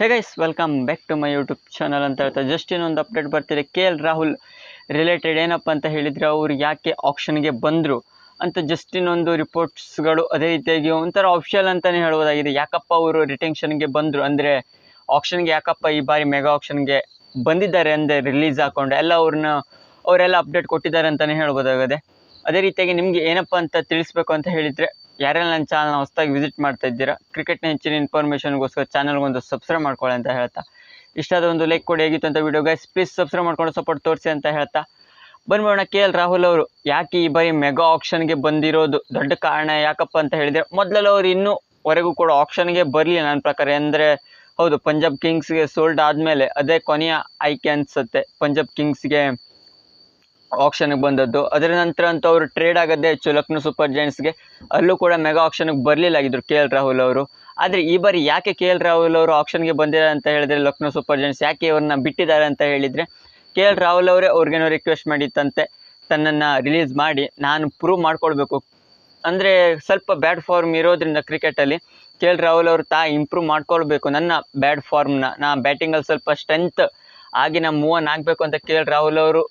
Hey guys welcome back to my YouTube channel ಅಂತ ಹೇಳ್ತಾ just ಇನ್ನೊಂದು ಅಪ್ಡೇಟ್ ಬರ್ತಿದೆ. ಕೆ ಎಲ್ ರಾಹುಲ್ ರಿಲೇಟೆಡ್ ಏನಪ್ಪ ಅಂತ ಹೇಳಿದರೆ ಅವ್ರು ಯಾಕೆ ಆಪ್ಷನ್ಗೆ ಬಂದರು ಅಂತ ಜಸ್ಟ್ ಇನ್ನೊಂದು ರಿಪೋರ್ಟ್ಸ್ಗಳು ಅದೇ ರೀತಿಯಾಗಿ ಒಂಥರ ಆಫಿಷಿಯಲ್ ಅಂತಲೇ ಹೇಳ್ಬೋದಾಗಿದೆ. ಯಾಕಪ್ಪ ಅವರು ರಿಟೆನ್ಷನ್ಗೆ ಬಂದರು? ಅಂದರೆ ಆಪ್ಷನ್ಗೆ ಯಾಕಪ್ಪ ಈ ಬಾರಿ ಮೆಗಾ ಆಪ್ಷನ್ಗೆ ಬಂದಿದ್ದಾರೆ ಅಂದರೆ ರಿಲೀಸ್ ಹಾಕ್ಕೊಂಡು ಎಲ್ಲ ಅವ್ರನ್ನ ಅವರೆಲ್ಲ ಅಪ್ಡೇಟ್ ಕೊಟ್ಟಿದ್ದಾರೆ ಅಂತಲೇ ಹೇಳ್ಬೋದಾಗಿದೆ. ಅದೇ ರೀತಿಯಾಗಿ ನಿಮಗೆ ಏನಪ್ಪ ಅಂತ ತಿಳಿಸ್ಬೇಕು ಅಂತ ಹೇಳಿದರೆ ಯಾರೆಲ್ಲ ನನ್ನ ಚಾನಲ್ನ ಹೊಸದಾಗಿ ವಿಸಿಟ್ ಮಾಡ್ತಾ ಇದ್ದೀರಾ ಕ್ರಿಕೆಟ್ನ ಹೆಚ್ಚಿನ ಇನ್ಫಾರ್ಮೇಷನ್ಗೋಸ್ಕರ ಚಾನಲ್ಗೊಂದು ಸಬ್ಸ್ಕ್ರೈಬ್ ಮಾಡ್ಕೊಳ್ಳಿ ಅಂತ ಹೇಳ್ತಾ. ಇಷ್ಟಾದ ಒಂದು ಲೈಕ್ ಕೊಡಿ ಆಗಿತ್ತು ಅಂತ ವಿಡಿಯೋ ಗೈಸ್ ಪ್ಲೀಸ್ ಸಬ್ಸ್ಕ್ರೈಬ್ ಮಾಡ್ಕೊಂಡು ಸಪೋರ್ಟ್ ತೋರಿಸಿ ಅಂತ ಹೇಳ್ತಾ. ಬಂದ್ಬಿಡೋಣ ಕೆ ಎಲ್ ರಾಹುಲ್ ಅವರು. ಯಾಕೆ ಈ ಬಾರಿ ಮೆಗಾ ಆಪ್ಷನ್ಗೆ ಬಂದಿರೋದು? ದೊಡ್ಡ ಕಾರಣ ಯಾಕಪ್ಪ ಅಂತ ಹೇಳಿದರೆ, ಮೊದಲೆಲ್ಲ ಅವ್ರು ಇನ್ನೂ ವರೆಗೂ ಕೂಡ ಆಪ್ಷನ್ಗೆ ಬರಲಿಲ್ಲ ನನ್ನ ಪ್ರಕಾರ. ಅಂದರೆ ಹೌದು ಪಂಜಾಬ್ ಕಿಂಗ್ಸ್ಗೆ ಸೋಲ್ಡ್ ಆದಮೇಲೆ ಅದೇ ಕೊನೆಯ ಆಯ್ಕೆ ಅನಿಸುತ್ತೆ. ಪಂಜಾಬ್ ಕಿಂಗ್ಸ್ಗೆ ಆಪ್ಷನ್ಗೆ ಬಂದದ್ದು. ಅದರ ನಂತರ ಅಂತ ಅವರು ಟ್ರೇಡ್ ಆಗೋದೇ ಹೆಚ್ಚು ಲಕ್ನೋ ಸೂಪರ್ ಜೈಂಟ್ಸ್ಗೆ ಅಲ್ಲೂ ಕೂಡ ಮೆಗಾ ಆಕ್ಷನ್ಗೆ ಬರಲಿಲ್ಲ ಆಗಿದ್ರು ಕೆ ಎಲ್ ರಾಹುಲ್ ಅವರು. ಆದರೆ ಈ ಬಾರಿ ಯಾಕೆ ಕೆ ಎಲ್ ರಾಹುಲ್ ಅವರು ಆಕ್ಷನ್ಗೆ ಬಂದಿದ್ದಾರೆ ಅಂತ ಹೇಳಿದ್ರೆ ಲಕ್ನೋ ಸೂಪರ್ ಜೈಂಟ್ಸ್ ಯಾಕೆ ಇವ್ರನ್ನ ಬಿಟ್ಟಿದ್ದಾರೆ ಅಂತ ಹೇಳಿದರೆ ಕೆ ಎಲ್ ರಾಹುಲ್ ಅವರೇ ಅವ್ರಿಗೇನೋ ರಿಕ್ವೆಸ್ಟ್ ಮಾಡಿತ್ತಂತೆ. ತನ್ನನ್ನು ರಿಲೀಸ್ ಮಾಡಿ ನಾನು ಪ್ರೂವ್ ಮಾಡ್ಕೊಳ್ಬೇಕು. ಅಂದರೆ ಸ್ವಲ್ಪ ಬ್ಯಾಡ್ ಫಾರ್ಮ್ ಇರೋದ್ರಿಂದ ಕ್ರಿಕೆಟಲ್ಲಿ ಕೆ ಎಲ್ ರಾಹುಲ್ ಅವರು ತಾ ಇಂಪ್ರೂವ್ ಮಾಡ್ಕೊಳ್ಬೇಕು. ನನ್ನ ಬ್ಯಾಡ್ ಫಾರ್ಮ್ನ ನಾ ಬ್ಯಾಟಿಂಗಲ್ಲಿ ಸ್ವಲ್ಪ ಸ್ಟ್ರೆಂತ್ ಆಗಿ ನಾನು ಮೂವನ್ ಆಗಬೇಕು ಅಂತ ಕೆ ಎಲ್ ರಾಹುಲ್ ಅವರು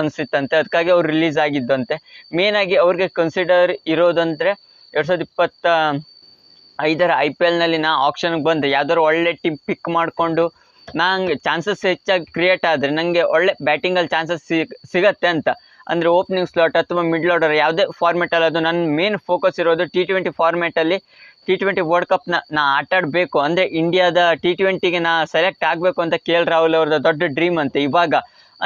ಅನಿಸಿತ್ತಂತೆ. ಅದಕ್ಕಾಗಿ ಅವ್ರು ರಿಲೀಸ್ ಆಗಿದ್ದಂತೆ. ಮೇನಾಗಿ ಅವ್ರಿಗೆ ಕನ್ಸಿಡರ್ ಇರೋದಂದರೆ ಎರಡು ಸಾವಿರದ ಇಪ್ಪತ್ತ ಐದರ ಐ ಪಿ ಎಲ್ನಲ್ಲಿ ನಾ ಆಪ್ಷನ್ಗೆ ಬಂದೆ. ಯಾವ್ದಾದ್ರು ಒಳ್ಳೆ ಟೀಮ್ ಪಿಕ್ ಮಾಡಿಕೊಂಡು ನಂಗೆ ಚಾನ್ಸಸ್ ಹೆಚ್ಚಾಗಿ ಕ್ರಿಯೇಟ್ ಆದರೆ ನನಗೆ ಒಳ್ಳೆ ಬ್ಯಾಟಿಂಗಲ್ಲಿ ಚಾನ್ಸಸ್ ಸಿಗ್ ಸಿಗತ್ತೆ ಅಂತ. ಅಂದರೆ ಓಪನಿಂಗ್ ಸ್ಲಾಟ್ ಅಥವಾ ಮಿಡ್ಲ್ ಆರ್ಡರ್ ಯಾವುದೇ ಫಾರ್ಮೆಟಲ್ಲಿ ಅದು ನನ್ನ ಮೇನ್ ಫೋಕಸ್ ಇರೋದು ಟಿ ಟ್ವೆಂಟಿ ಫಾರ್ಮೆಟಲ್ಲಿ ಟಿ ಟ್ವೆಂಟಿ ವರ್ಲ್ಡ್ ಕಪ್ನ ನಾ ಆಟಾಡಬೇಕು. ಅಂದರೆ ಇಂಡಿಯಾದ ಟಿ ಟ್ವೆಂಟಿಗೆ ನಾ ಸೆಲೆಕ್ಟ್ ಆಗಬೇಕು ಅಂತ ಕೆ ಎಲ್ ರಾಹುಲ್ ಅವ್ರದ್ದು ದೊಡ್ಡ ಡ್ರೀಮ್ ಅಂತೆ ಇವಾಗ.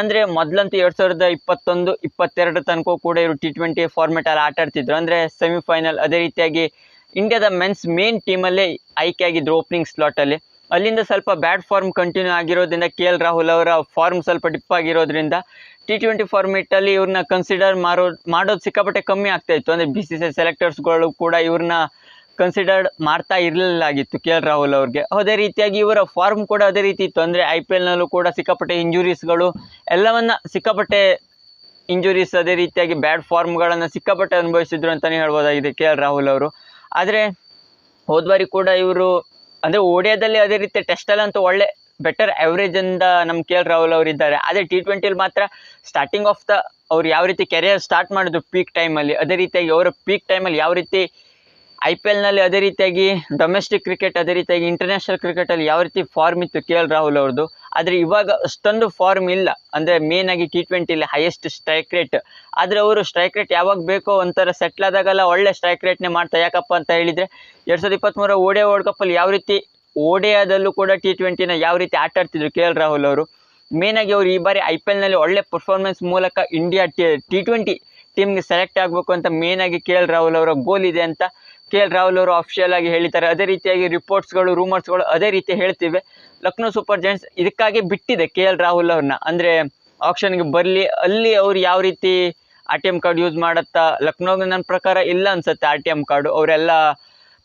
ಅಂದರೆ ಮೊದಲಂತೂ ಎರಡು ಸಾವಿರದ ಇಪ್ಪತ್ತೊಂದು, ಇಪ್ಪತ್ತೆರಡು ತನಕ ಕೂಡ ಇವರು ಟಿ ಟ್ವೆಂಟಿ ಫಾರ್ಮೆಟಲ್ಲಿ ಆಟ ಆಡ್ತಿದ್ರು. ಅಂದರೆ ಸೆಮಿಫೈನಲ್ ಅದೇ ರೀತಿಯಾಗಿ ಇಂಡಿಯಾದ ಮೆನ್ಸ್ ಮೇನ್ ಟೀಮಲ್ಲೇ ಆಗಿದ್ರು ಓಪನಿಂಗ್ ಸ್ಲಾಟಲ್ಲಿ ಅಲ್ಲಿಂದ ಸ್ವಲ್ಪ ಬ್ಯಾಡ್ ಫಾರ್ಮ್ ಕಂಟಿನ್ಯೂ ಆಗಿರೋದ್ರಿಂದ ಕೆ ಎಲ್ ರಾಹುಲ್ ಅವರ ಫಾರ್ಮ್ ಸ್ವಲ್ಪ ಡಿಪ್ ಆಗಿರೋದ್ರಿಂದ ಟಿ ಟ್ವೆಂಟಿ ಫಾರ್ಮೆಟಲ್ಲಿ ಇವ್ರನ್ನ ಕನ್ಸಿಡರ್ ಮಾರೋ, ಮಾಡೋದು ಸಿಕ್ಕಾಪಟ್ಟೆ ಕಮ್ಮಿ ಆಗ್ತಾ ಇತ್ತು. ಅಂದರೆ ಬಿ ಸಿ ಸಿ ಸೆಲೆಕ್ಟರ್ಸ್ಗಳು ಕೂಡ ಇವ್ರನ್ನ ಕನ್ಸಿಡರ್ಡ್ ಮಾಡ್ತಾ ಇರಲಿಲ್ಲಾಗಿತ್ತು ಕೆ ಎಲ್ ರಾಹುಲ್ ಅವ್ರಿಗೆ. ಅದೇ ರೀತಿಯಾಗಿ ಇವರ ಫಾರ್ಮ್ ಕೂಡ ಅದೇ ರೀತಿ ಇತ್ತು. ಅಂದರೆ ಐ ಪಿ ಎಲ್ನಲ್ಲೂ ಕೂಡ ಸಿಕ್ಕಾಪಟ್ಟೆ ಇಂಜುರೀಸ್ಗಳು ಎಲ್ಲವನ್ನ ಸಿಕ್ಕಾಪಟ್ಟೆ ಇಂಜುರೀಸ್ ಅದೇ ರೀತಿಯಾಗಿ ಬ್ಯಾಡ್ ಫಾರ್ಮ್ಗಳನ್ನು ಸಿಕ್ಕಾಪಟ್ಟೆ ಅನುಭವಿಸಿದ್ರು ಅಂತಲೇ ಹೇಳ್ಬೋದಾಗಿದೆ ಕೆ ಎಲ್ ರಾಹುಲ್ ಅವರು. ಆದರೆ ಹೋದ ಬಾರಿ ಕೂಡ ಇವರು ಅಂದರೆ ಓಡಿಯಾದಲ್ಲಿ ಅದೇ ರೀತಿ ಟೆಸ್ಟಲ್ಲಂತೂ ಒಳ್ಳೆ ಬೆಟರ್ ಆ್ಯಾವ್ರೇಜಿಂದ ನಮ್ಮ ಕೆ ಎಲ್ ರಾಹುಲ್ ಅವರು ಇದ್ದಾರೆ. ಆದರೆ ಟಿ ಟ್ವೆಂಟಿಲಿ ಮಾತ್ರ ಸ್ಟಾರ್ಟಿಂಗ್ ಆಫ್ ದ ಅವ್ರು ಯಾವ ರೀತಿ ಕೆರಿಯರ್ ಸ್ಟಾರ್ಟ್ ಮಾಡಿದ್ರು ಪೀಕ್ ಟೈಮಲ್ಲಿ ಅದೇ ರೀತಿಯಾಗಿ ಅವರ ಪೀಕ್ ಟೈಮಲ್ಲಿ ಯಾವ ರೀತಿ ಐ ಪಿ ಎಲ್ನಲ್ಲಿ ಅದೇ ರೀತಿಯಾಗಿ ಡೊಮೆಸ್ಟಿಕ್ ಕ್ರಿಕೆಟ್ ಅದೇ ರೀತಿಯಾಗಿ ಇಂಟರ್ನ್ಯಾಷನಲ್ ಕ್ರಿಕೆಟಲ್ಲಿ ಯಾವ ರೀತಿ ಫಾರ್ಮ್ ಇತ್ತು ಕೆ ಎಲ್ ರಾಹುಲ್ ಅವ್ರದ್ದು ಆದರೆ ಇವಾಗ ಅಷ್ಟೊಂದು ಫಾರ್ಮ್ ಇಲ್ಲ. ಅಂದರೆ ಮೇನ್ ಆಗಿ ಟಿ ಟ್ವೆಂಟಿಲಿ ಹೈಯೆಸ್ಟ್ ಸ್ಟ್ರೈಕ್ ರೇಟ್ ಆದರೆ ಅವರು ಸ್ಟ್ರೈಕ್ ರೇಟ್ ಯಾವಾಗ ಬೇಕೋ ಒಂಥರ ಸೆಟ್ಲ್ ಆದಾಗೆಲ್ಲ ಒಳ್ಳೆ ಸ್ಟ್ರೈಕ್ ರೇಟ್ನೇ ಮಾಡ್ತಾರೆ. ಯಾಕಪ್ಪ ಅಂತ ಹೇಳಿದರೆ ಎರಡು ಸಾವಿರದ ಇಪ್ಪತ್ತ್ಮೂರ ಓಡಿಯಾ ವರ್ಲ್ಡ್ ಕಪ್ಪಲ್ಲಿ ಯಾವ ರೀತಿ ಓಡಿಯಾದಲ್ಲೂ ಕೂಡ ಟಿ ಟ್ವೆಂಟಿನ ಯಾವ ರೀತಿ ಆಟ ಆಡ್ತಿದ್ರು ಕೆ ಎಲ್ ರಾಹುಲ್ ಅವರು. ಮೇನಾಗಿ ಅವರು ಈ ಬಾರಿ ಐ ಪಿ ಎಲ್ನಲ್ಲಿ ಒಳ್ಳೆ ಪರ್ಫಾರ್ಮೆನ್ಸ್ ಮೂಲಕ ಇಂಡಿಯಾ ಟಿ ಟಿ ಟ್ವೆಂಟಿ ಟೀಮ್ಗೆ ಸೆಲೆಕ್ಟ್ ಆಗಬೇಕು ಅಂತ ಮೇನಾಗಿ ಕೆ ಎಲ್ ರಾಹುಲ್ ಅವರ ಗೋಲ್ ಇದೆ ಅಂತ ಕೆ ಎಲ್ ರಾಹುಲ್ ಅವರು ಅಫಿಷಿಯಲ್ ಆಗಿ ಹೇಳಿದ್ದಾರೆ. ಅದೇ ರೀತಿಯಾಗಿ ರಿಪೋರ್ಟ್ಸ್ಗಳು ರೂಮರ್ಸ್ಗಳು ಅದೇ ರೀತಿ ಹೇಳ್ತಿವೆ. ಲಕ್ನೋ ಸೂಪರ್ ಜೈಂಟ್ಸ್ ಇದಕ್ಕಾಗಿ ಬಿಟ್ಟಿದೆ ಕೆ ಎಲ್ ರಾಹುಲ್ ಅವ್ರನ್ನ ಅಂದರೆ ಆಪ್ಷನ್ಗೆ ಬರಲಿ, ಅಲ್ಲಿ ಅವ್ರು ಯಾವ ರೀತಿ R T M card use ಮಾಡುತ್ತಾ, ಲಕ್ನೋಗೆ ನನ್ನ ಪ್ರಕಾರ ಇಲ್ಲ ಅನ್ಸುತ್ತೆ ಆರ್ ಟಿ ಎಂ ಕಾರ್ಡು ಅವರೆಲ್ಲ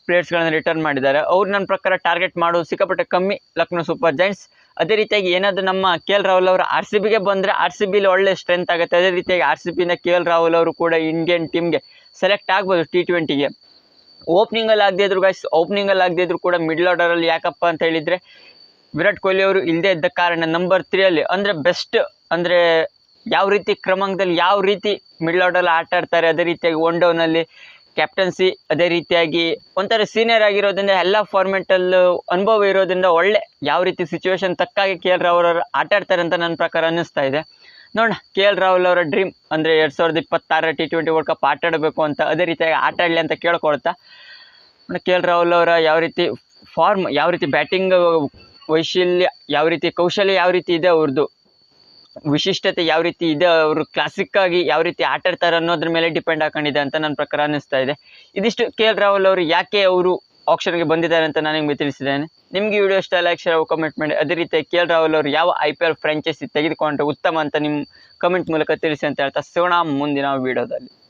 ಪ್ಲೇಯರ್ಸ್ಗಳನ್ನ ರಿಟರ್ನ್ ಮಾಡಿದ್ದಾರೆ. ಅವ್ರು ನನ್ನ ಪ್ರಕಾರ ಟಾರ್ಗೆಟ್ ಮಾಡೋದು ಸಿಕ್ಕಾಪಟ್ಟೆ ಕಮ್ಮಿ ಲಕ್ನೋ ಸೂಪರ್ ಜೈಂಟ್ಸ್ ಅದೇ ರೀತಿಯಾಗಿ ಏನಾದರೂ ನಮ್ಮ ಕೆ ಎಲ್ ರಾಹುಲ್ ಅವರು ಆರ್ ಸಿ ಬಿಗೆ ಬಂದರೆ ಆರ್ ಸಿ ಬಿಲಿ ಒಳ್ಳೆ ಸ್ಟ್ರೆಂತ್ ಆಗುತ್ತೆ. ಅದೇ ರೀತಿಯಾಗಿ ಆರ್ ಸಿ ಬಿನ ಕೆ ಎಲ್ ರಾಹುಲ್ ಅವರು ಕೂಡ ಇಂಡಿಯನ್ ಟೀಮ್ಗೆ ಸೆಲೆಕ್ಟ್ ಆಗ್ಬೋದು ಟಿ ಟ್ವೆಂಟಿಗೆ ಓಪ್ನಿಂಗಲ್ಲಿ ಆಗದೇ ಇದ್ರು ಗೈಸ್ ಅಲ್ಲಿ ಆಗದೇ ಇದ್ರು ಕೂಡ ಮಿಡ್ಲ್ ಆರ್ಡರಲ್ಲಿ ಯಾಕಪ್ಪ ಅಂತ ಹೇಳಿದ್ರೆ, ವಿರಾಟ್ ಕೊಹ್ಲಿ ಅವರು ಇಲ್ಲದೇ ಇದ್ದ ಕಾರಣ ನಂಬರ್ ತ್ರೀಯಲ್ಲಿ ಅಂದರೆ ಬೆಸ್ಟ್ ಅಂದರೆ ಯಾವ ರೀತಿ ಕ್ರಮಾಂಕದಲ್ಲಿ ಯಾವ ರೀತಿ ಮಿಡ್ಲ್ ಆರ್ಡರಲ್ಲಿ ಆಟ ಆಡ್ತಾರೆ ಅದೇ ರೀತಿಯಾಗಿ ಒನ್ ಡೌನಲ್ಲಿ ಕ್ಯಾಪ್ಟನ್ಸಿ ಅದೇ ರೀತಿಯಾಗಿ ಒಂಥರ ಸೀನಿಯರ್ ಆಗಿರೋದ್ರಿಂದ ಎಲ್ಲ ಫಾರ್ಮೆಟಲ್ಲೂ ಅನುಭವ ಇರೋದ್ರಿಂದ ಒಳ್ಳೆ ಯಾವ ರೀತಿ ಸಿಚುವೇಶನ್ ತಕ್ಕಾಗಿ ಕೆ ಎಲ್ ಅವರು ಆಟ ಆಡ್ತಾರೆ ಅಂತ ನನ್ನ ಪ್ರಕಾರ ಅನ್ನಿಸ್ತಾ ಇದೆ. ನೋಡೋಣ. ಕೆ ಎಲ್ ರಾಹುಲ್ ಅವರ ಡ್ರೀಮ್ ಅಂದರೆ ಎರಡು ಸಾವಿರದ ಇಪ್ಪತ್ತಾರ ಟಿ ಟ್ವೆಂಟಿ ವರ್ಲ್ಡ್ ಕಪ್ ಆಟ ಅಂತ ಅದೇ ರೀತಿಯಾಗಿ ಆಟ ಆಡಲಿ ಅಂತ ಕೇಳ್ಕೊಳ್ತಾ. ಕೆ ಎಲ್ ರಾಹುಲ್ ಅವರ ಯಾವ ರೀತಿ ಫಾರ್ಮ್ ಯಾವ ರೀತಿ ಬ್ಯಾಟಿಂಗ್ ವೈಶಲ್ಯ, ಯಾವ ರೀತಿ ಕೌಶಲ್ಯ ಯಾವ ರೀತಿ ಇದೆ ಅವ್ರದ್ದು ವಿಶಿಷ್ಟತೆ ಯಾವ ರೀತಿ ಇದೆ? ಅವರು ಕ್ಲಾಸಿಕ್ ಆಗಿ ಯಾವ ರೀತಿ ಆಟಾಡ್ತಾರೆ ಅನ್ನೋದ್ರ ಮೇಲೆ ಡಿಪೆಂಡ್ ಹಾಕೊಂಡಿದೆ ಅಂತ ನನ್ನ ಪ್ರಕಾರ ಅನ್ನಿಸ್ತಾ ಇದೆ. ಇದಿಷ್ಟು ಕೆ ಎಲ್ ರಾಹುಲ್ ಅವರು ಯಾಕೆ ಅವರು ಆಪ್ಷನ್ಗೆ ಬಂದಿದ್ದಾರೆ ಅಂತ ನಾನು ನಿಮಗೆ ತಿಳಿಸಿದ್ದೇನೆ. ನಿಮಗೆ ವಿಡಿಯೋ ಇಷ್ಟ ಲೈಕ್ ಶೇರ್ ಕಮೆಂಟ್ ಮಾಡಿ. ಅದೇ ರೀತಿ ಕೆ ಎಲ್ ರಾಹುಲ್ ಅವರು ಯಾವ ಐ ಪಿ ಎಲ್ ಫ್ರಾಂಚೈಸಿ ತೆಗೆದುಕೊಂಡ್ರೆ ಉತ್ತಮ ಅಂತ ನಿಮ್ಮ ಕಮೆಂಟ್ ಮೂಲಕ ತಿಳಿಸಿ ಅಂತ ಹೇಳ್ತಾ ಸಿಗೋಣ ಮುಂದಿನ ವಿಡಿಯೋದಲ್ಲಿ